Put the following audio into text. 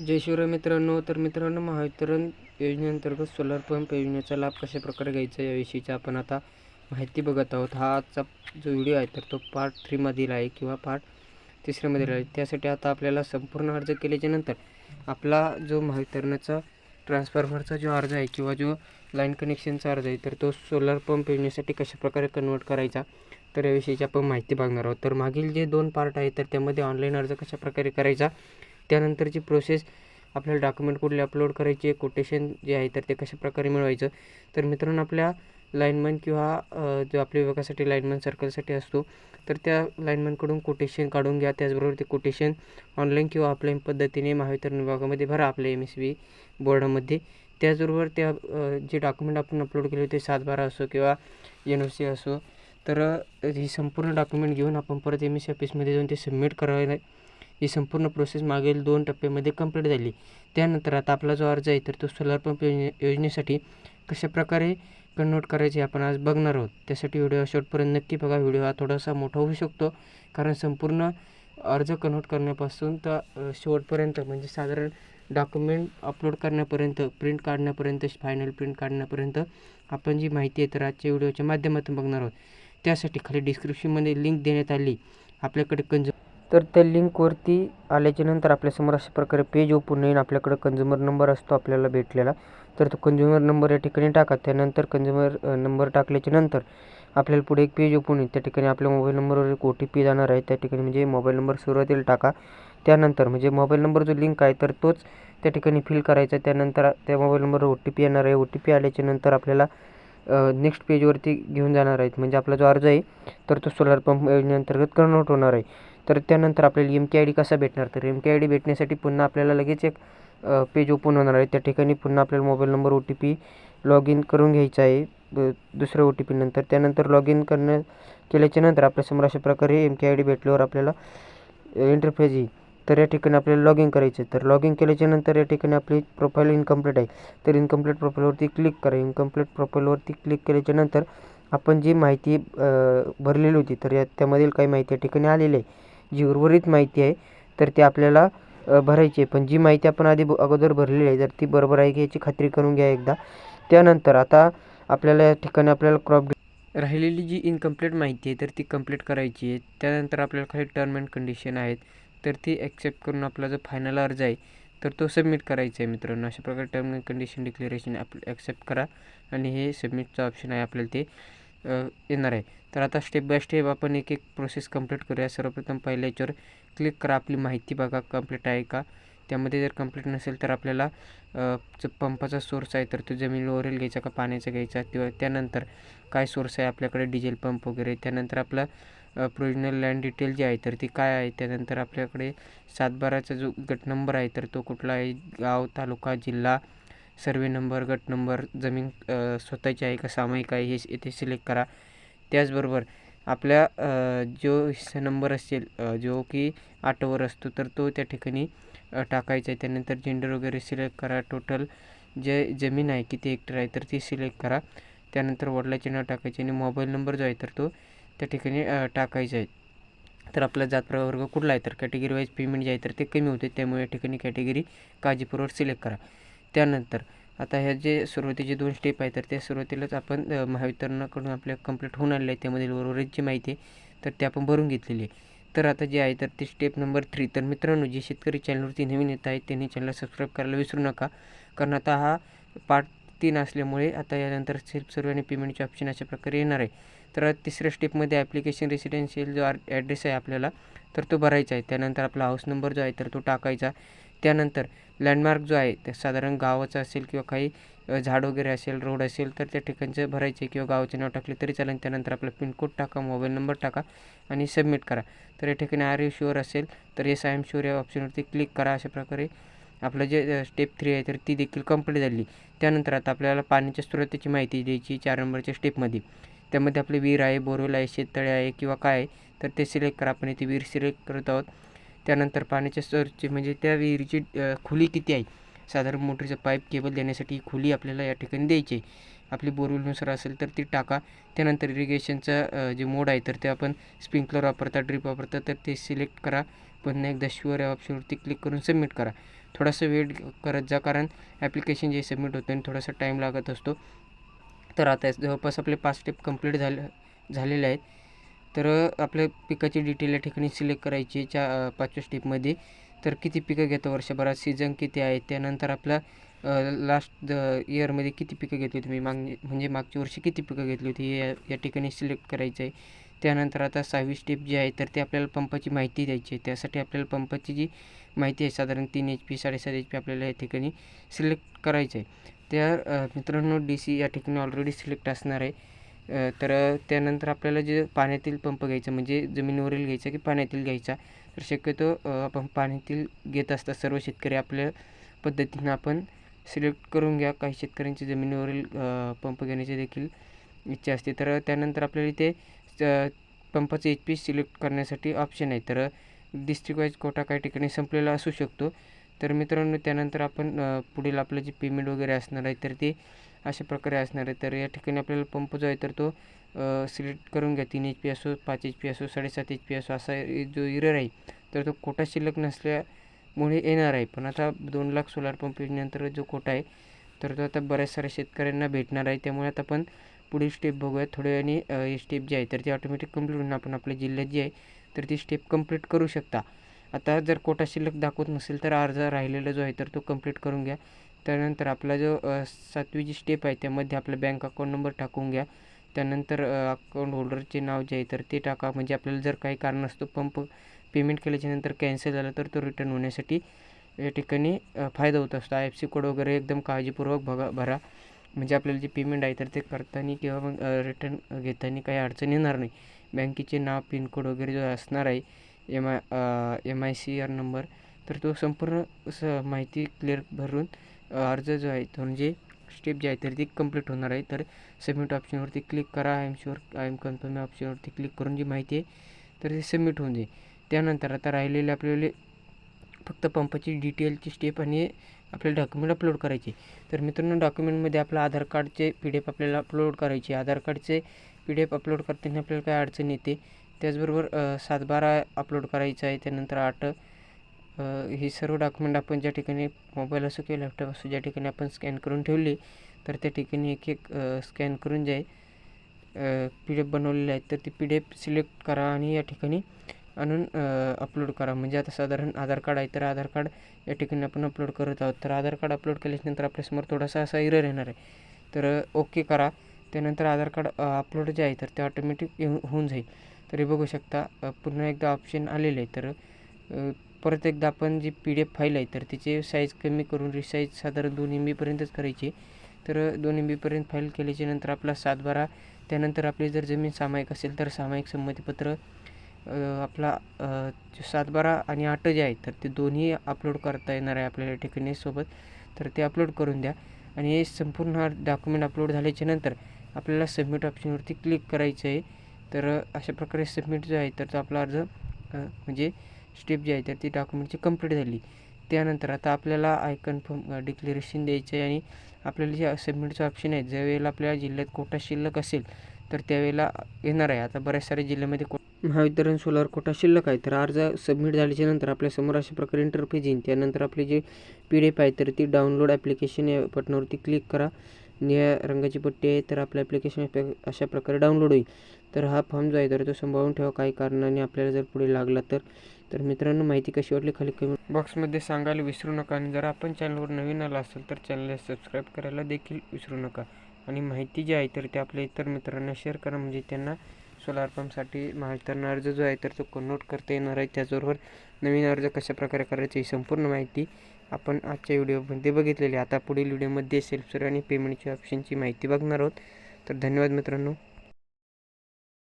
जय शिवराय मित्रांनो तर मित्रांनो महावितरण योजनेअंतर्गत सोलर पंप योजनेचा लाभ कशा प्रकारे घ्यायचा याविषयीचा आपण आता माहिती बघत आहोत. हा आजचा जो व्हिडिओ आहे तर तो पार्ट थ्रीमधील आहे किंवा पार्ट तिसऱ्यामधील आहे. त्यासाठी आता आपल्याला संपूर्ण अर्ज केल्याच्यानंतर आपला जो महावितरणाचा ट्रान्सफॉर्मरचा जो अर्ज आहे किंवा जो लाईन कनेक्शनचा अर्ज आहे तर तो सोलर पंप योजनेसाठी कशा प्रकारे कन्वर्ट करायचा तर याविषयीची आपण माहिती बघणार आहोत. तर मागील जे दोन पार्ट आहेत तर त्यामध्ये ऑनलाईन अर्ज कशाप्रकारे करायचा त्यानंतरची प्रोसेस आपल्याला डॉक्युमेंट कुठले अपलोड करायचे कोटेशन जे आहे तर ते कशा प्रकारे मिळवायचं? तर मित्रांनो आपल्या लाईनमन किंवा जो आपल्या विभागासाठी लाईनमन सर्कलसाठी असतो तर त्या लाईनमनकडून कोटेशन काढून घ्या. त्याचबरोबर ते कोटेशन ऑनलाईन किंवा ऑफलाईन पद्धतीने महावितरण विभागामध्ये भरा आपल्या एम एस बी बोर्डामध्ये त्याचबरोबर त्या जे डॉक्युमेंट आपण अपलोड केले होते सातबारा असो किंवा एन ओ सी असो तर ही संपूर्ण डॉक्युमेंट घेऊन आपण परत एम एस सी ऑफिसमध्ये जाऊन ते सबमिट करायला ही संपूर्ण प्रोसेस मागील दोन टप्प्यामध्ये कंप्लीट झाली. त्यानंतर आता आपला जो अर्ज आहे तर तो सोलार पंप योजने योजनेसाठी कशा प्रकारे कन्वर्ट करायचे आपण आज बघणार आहोत. त्यासाठी व्हिडिओ शेवटपर्यंत नक्की बघा. व्हिडिओ हा थोडासा मोठा होऊ शकतो कारण संपूर्ण अर्ज कन्वर्ट करण्यापासून तर शेवटपर्यंत म्हणजे साधारण डॉक्युमेंट अपलोड करण्यापर्यंत प्रिंट काढण्यापर्यंत फायनल प्रिंट काढण्यापर्यंत आपण जी माहिती आहे तर आजच्या व्हिडिओच्या माध्यमातून बघणार आहोत. त्यासाठी खाली डिस्क्रिप्शनमध्ये लिंक देण्यात आली. आपल्याकडे कंज तर त्या लिंकवरती आल्याच्यानंतर आपल्यासमोर अशा प्रकारे पेज ओपन होईल. आपल्याकडं कंझ्युमर नंबर असतो आपल्याला भेटलेला. तर तो कंझ्युमर नंबर या ठिकाणी टाका. त्यानंतर कंझ्युमर नंबर टाकल्याच्या नंतर आपल्याला पुढे एक पेज ओपन होईल. त्या ठिकाणी आपल्या मोबाईल नंबरवर एक ओ टी पी जाणार आहे. त्या ठिकाणी म्हणजे मोबाईल नंबर सुरुवातीला टाका. त्यानंतर म्हणजे मोबाईल नंबर जो लिंक आहे तर तोच त्या ठिकाणी फिल करायचा त्यानंतर त्या मोबाईल नंबरवर ओ टी पी येणार आहे. ओ टी पी आल्याच्यानंतर आपल्याला नेक्स्ट पेजवरती घेऊन जाणार आहेत. म्हणजे आपला जो अर्ज आहे तर तो सोलार पंप योजनेअंतर्गत कन्वर्ट होणार आहे. तर त्यानंतर आपल्याला एम के आय डी कसा भेटणार? तर एम के आय डी भेटण्यासाठी पुन्हा आपल्याला लगेच एक पेज ओपन होणार आहे. त्या ठिकाणी पुन्हा आपल्याला mobile number O T P log in करून घ्यायचा आहे. दुसऱ्या ओ टी पी नंतर. त्यानंतर लॉग इन करणं केल्याच्यानंतर आपल्यासमोर अशा प्रकारे एम के आय डी भेटल्यावर आपल्याला इंटरफेज येईल. तर या ठिकाणी आपल्याला लॉग इन करायचं आहे. तर लॉग इन केल्याच्यानंतर या ठिकाणी आपली प्रोफाईल इनकम्प्लीट आहे. तर इनकम्प्लीट प्रोफाईलवरती क्लिक करा. इनकम्प्लीट प्रोफाईलवरती क्लिक केल्याच्यानंतर आपण जी माहिती भरलेली होती तर या त्यामधील काही माहिती या ठिकाणी आलेली आहे. जी उर्वरित माहिती आहे तर ती आपल्याला भरायची आहे. पण जी माहिती आपण आधी ब- अगोदर भरलेली आहे तर ती बरोबर आहे की याची खात्री करून घ्या एकदा. त्यानंतर आता आपल्याला या ठिकाणी आपल्याला क्रॉप राहिलेली जी इनकम्प्लीट माहिती आहे तर ती कंप्लीट करायची आहे. त्यानंतर आपल्याला काही टर्म अँड कंडिशन आहेत तर ती ॲक्सेप्ट करून आपला जो फायनल अर्ज आहे तर तो सबमिट करायचा आहे मित्रांनो. अशा प्रकारे टर्म अँड कंडिशन डिक्लेरेशन आप ॲक्सेप्ट करा. आणि हे सबमिटचं ऑप्शन आहे आपल्याला ते येणार आहे. तर आता स्टेप बाय स्टेप आपण एक एक प्रोसेस कंप्लीट करूया. सर्वप्रथम पहिल्या याच्यावर क्लिक करा. आपली माहिती बघा कंप्लीट आहे का? त्यामध्ये जर कंप्लीट नसेल तर आपल्याला जो पंपाचा सोर्स आहे तर तो जमिनीवरील घ्यायचा का? पाण्याचा घ्यायचा? किंवा त्यानंतर काय सोर्स आहे आपल्याकडे? डिझेल पंप वगैरे. त्यानंतर आपला प्रोविजनल लँड डिटेल जी आहे तर ती काय आहे? त्यानंतर आपल्याकडे सातबाराचा जो गट नंबर आहे तर तो कुठला आहे? गाव तालुका जिल्हा सर्वे नंबर गट नंबर जमीन स्वतःची आहे का सामायिक आहे हे येथे सिलेक्ट करा. त्याचबरोबर आपल्या जो हिस्सा नंबर असेल जो की आठवर असतो तर तो त्या ठिकाणी टाकायचा आहे. त्यानंतर जेंडर वगैरे सिलेक्ट करा. टोटल जे जमीन आहे किती हेक्टर आहे तर ती सिलेक्ट करा. त्यानंतर वडिलाचे नाव टाकायचे आणि मोबाईल नंबर जो आहे तर तो त्या ठिकाणी टाकायचा आहे. तर आपला जात प्रवर्ग कुठला आहे तर कॅटेगरी वाईज पेमेंट जे आहे तर ते कमी होते. त्यामुळे या ठिकाणी कॅटेगरी काळजीपूर्वक सिलेक्ट करा. त्यानंतर आता ह्या जे सुरुवातीचे दोन स्टेप आहे तर त्या सुरुवातीलाच आपण महावितरणाकडून आपल्या कंप्लीट होऊन आलेलं आहे. त्यामधील उर्वरित जी माहिती आहे तर ते आपण भरून घेतलेली आहे. तर आता जे आहे तर ते स्टेप नंबर थ्री तर मित्रांनो जे शेतकरी चॅनलवरती नवीन येत आहेत त्यांनी चॅनलला सबस्क्राईब करायला विसरू नका. कारण आता हा पार्ट तीन असल्यामुळे आता यानंतर सेल्फ सर्व आणि पेमेंटचे ऑप्शन अशा प्रकारे येणार आहे. तर तिसऱ्या स्टेपमध्ये ॲप्लिकेशन रेसिडेन्शियल जो ॲड्रेस आहे आपल्याला तर तो भरायचा आहे. त्यानंतर आपला हाऊस नंबर जो आहे तर तो टाकायचा. त्यानंतर लँडमार्क जो आहे ते साधारण गावाचं असेल किंवा काही झाड वगैरे असेल रोड असेल तर त्या ठिकाणचं भरायचे किंवा गावाचे नाव टाकले तरी चालेल. त्यानंतर आपला पिनकोड टाका मोबाईल नंबर टाका आणि सबमिट करा. तर या ठिकाणी आर यू शुअर असेल तर एस आय एम शुअर या ऑप्शनवरती क्लिक करा. अशा प्रकारे आपलं जे स्टेप थ्री आहे तर ती देखील कंप्लीट झाली. त्यानंतर आता आपल्याला पाण्याच्या स्रोताची माहिती द्यायची चार नंबरच्या स्टेपमध्ये त्यामध्ये आपले विहीर आहे बोरवेल आहे शेततळे आहे किंवा काय आहे तर ते सिलेक्ट करा. आपण इथे विहीर सिलेक्ट करत आहोत. त्यानंतर पाण्याच्या स्रोतची म्हणजे त्या विहिरीची खुली खोली किती आहे? साधारण मोटरीचं पाईप केबल देण्यासाठी खुली खोली आपल्याला या ठिकाणी द्यायची आहे. आपली बोरवेलनुसार असेल तर ती टाका. त्यानंतर इरिगेशनचं जे मोड आहे तर ते आपण स्प्रिंकलर वापरता ड्रिप वापरता तर ते सिलेक्ट करा. पुन्हा एकदा शुअर या ऑप्शनवरती क्लिक करून सबमिट करा. थोडासा वेट करत जा कारण ॲप्लिकेशन जे सबमिट होतं आणि थोडासा टाईम लागत असतो. तर आता जवळपास आपले पाच स्टेप कंप्लीट झाले झालेले आहेत. तर आपल्या पिकाची डिटेल या ठिकाणी सिलेक्ट करायची च्या पाचव्या स्टेपमध्ये तर किती पिकं घेतं वर्षभरात? सीझन किती आहे? त्यानंतर आपला लास्ट द इयरमध्ये किती पिकं घेतली तुम्ही मागणी म्हणजे मागच्या वर्षी किती पिकं घेतली होती? हे या या ठिकाणी सिलेक्ट करायचं आहे त्यानंतर आता सहावी स्टेप जी आहे तर ते आपल्याला पंपाची माहिती द्यायची आहे. त्यासाठी आपल्याला पंपाची जी माहिती आहे साधारण तीन एच पी साडेसात एच पी आपल्याला या ठिकाणी सिलेक्ट करायचं आहे त्या मित्रांनो डी सी या ठिकाणी ऑलरेडी सिलेक्ट असणार आहे. तर त्यानंतर आपल्याला जे पाण्यातील पंप घ्यायचा म्हणजे जमिनीवरील घ्यायचा की पाण्यातील घ्यायचा तर शक्यतो आपण पाण्यातील घेत असता सर्व शेतकरी आपल्या पद्धतीनं आपण सिलेक्ट करून घ्या. काही शेतकऱ्यांची जमिनीवरील पंप घेण्याची देखील इच्छा असते. तर त्यानंतर आपल्याला इथे पंपाचं एच पी सिलेक्ट करण्यासाठी ऑप्शन आहे. तर डिस्ट्रिक्ट वाईज कोटा काही ठिकाणी संपलेला असू शकतो. तर मित्रांनो त्यानंतर आपण पुढील आपलं जे पेमेंट वगैरे असणार आहे तर ते अशा प्रकारे असणार आहे. तर या ठिकाणी आपल्याला पंप जो आहे तर तो सिलेक्ट करून घ्या. तीन एच पी असो पाच एच पी असो साडेसात एच पी असो असा जो इरर आहे तर तो कोटा शिल्लक नसल्यामुळे येणार आहे. पण आता दोन लाख सोलार पंप योजनेनंतर जो कोटा आहे तर तो आता बऱ्याच साऱ्या शेतकऱ्यांना भेटणार आहे. त्यामुळे आता आपण पुढील स्टेप बघूया. थोड्या वेळाने स्टेप जी आहे तर ती ऑटोमॅटिक कंप्लीट होऊन आपण आपल्या जिल्ह्यात जी आहे तर ती स्टेप कंप्लीट करू शकता. आता जर कोटा शिल्लक दाखवत नसेल तर अर्ज राहिलेला जो आहे तर तो कंप्लीट करून घ्या. त्यानंतर आपला जो सातवी जी स्टेप आहे त्यामध्ये आपला बँक अकाउंट नंबर टाकून घ्या. त्यानंतर अकाउंट होल्डरचे नाव जे आहे तर ते टाका. म्हणजे आपल्याला जर काही कारण असतो पंप पेमेंट केल्याच्यानंतर कॅन्सल झाला तर तो रिटर्न होण्यासाठी या ठिकाणी फायदा होत असतो. आय एफ सी कोड वगैरे एकदम काळजीपूर्वक बघा भरा. म्हणजे आपल्याला जे पेमेंट आहे तर ते करताना किंवा मग रिटर्न घेताना काही अडचण येणार नाही. बँकेचे नाव पिन कोड वगैरे जो असणार आहे M I M I C R number तर तो संपूर्ण स माहिती क्लिअर भरून अर्ज जो आहे तो म्हणजे स्टेप जे आहे तर ती कंप्लीट होणार आहे. तर सबमिट ऑप्शनवरती क्लिक करा. I am sure I am confirm ऑप्शनवरती click करून जी माहिती आहे तर ती सबमिट होऊन जाईल. त्यानंतर आता राहिलेले आपल्याला फक्त पंपाची डिटेलची स्टेप आणि आपले डॉक्युमेंट अपलोड करायचे. तर मित्रांनो डॉक्युमेंटमध्ये आपलं आधार कार्डचे पी डी एफ आपल्याला अपलोड करायचे. आधार कार्डचे पी डी एफ अपलोड करताना आपल्याला काय अडचण येते? त्याचबरोबर सातबारा अपलोड करायचं आहे. त्यानंतर आठ ही सर्व डॉक्युमेंट आपण ज्या ठिकाणी मोबाईल असो किंवा लॅपटॉप असो ज्या ठिकाणी आपण स्कॅन करून ठेवली तर त्या ठिकाणी एक एक स्कॅन करून जे आहे पी डी एफ बनवलेले आहेत तर ती पी डी एफ सिलेक्ट करा आणि या ठिकाणी आणून अपलोड करा. म्हणजे आता साधारण आधार कार्ड आहे तर आधार कार्ड या ठिकाणी आपण अपलोड करत आहोत. तर आधार कार्ड अपलोड केल्याच्यानंतर आपल्यासमोर थोडासा असा इरर येणार आहे. तर ओके करा. त्यानंतर आधार कार्ड अपलोड जे आहे तर ते ऑटोमॅटिक येऊन होऊन जाईल. तरी बघू शकता पुन्हा एकदा ऑप्शन आलेले आहे. तर परत एकदा आपण जी पी डी एफ फाईल आहे तर तिचे साईज कमी करून रिसाईज साधारण दोन एम बीपर्यंतच करायची. तर दोन एम बीपर्यंत फाईल केल्याच्यानंतर आपला सातबारा त्यानंतर आपली जर जमीन सामायिक असेल तर सामायिक संमतीपत्र आपला सातबारा आणि आठ जे आहे तर ते दोन्ही अपलोड करता येणार आहे आपल्याला ठिकाणी सोबत. तर ते अपलोड करून द्या. आणि हे संपूर्ण डॉक्युमेंट अपलोड झाल्याच्यानंतर आपल्याला सबमिट ऑप्शनवरती क्लिक करायचं आहे तर अशा प्रकारे सबमिट जो आहे तर तो आपला अर्ज म्हणजे स्टेप जी आहे तर ती डॉक्युमेंटची कंप्लीट झाली. त्यानंतर आता आपल्याला आय कन्फर्म डिक्लेरेशन द्यायचं आहे आणि आपल्याला जे सबमिटचं ऑप्शन आहे ज्या वेळेला आपल्या जिल्ह्यात कोटा शिल्लक असेल तर त्यावेळेला येणार आहे. आता बऱ्याच साऱ्या जिल्ह्यामध्ये को महावितरण सोलार कोटा शिल्लक आहे तर अर्ज सबमिट झाल्याच्यानंतर आपल्यासमोर अशा प्रकारे इंटरफेस येईल त्यानंतर आपली जी पी डी एफ आहे तर ती डाउनलोड ॲप्लिकेशन या बटनावरती क्लिक करा. निळ्या रंगाची पट्टी आहे तर आपलं ॲप्लिकेशन अशा प्रकारे डाउनलोड होईल. तर हा फॉर्म जो आहे तर तो सांभाळून ठेवा. काही कारणाने आपल्याला जर पुढे लागला तर. तर मित्रांनो माहिती कशी वाटली खाली कमेंट बॉक्समध्ये सांगायला विसरू नका. आणि जर आपण चॅनलवर नवीन आला असेल तर चॅनलला सबस्क्राईब करायला देखील विसरू नका. आणि माहिती जी आहे तर ते आपल्या इतर मित्रांना शेअर करा. म्हणजे त्यांना सोलार पंपसाठी महावितरण अर्ज जो आहे तर तो कन्वर्ट करता येणार आहे. त्याचबरोबर नवीन अर्ज कशा प्रकारे ही संपूर्ण माहिती आपण आजच्या व्हिडिओमध्ये बघितलेली. आता पुढील व्हिडिओमध्ये सेल्फ सर्व आणि पेमेंटच्या ऑप्शनची माहिती बघणार आहोत. तर धन्यवाद मित्रांनो.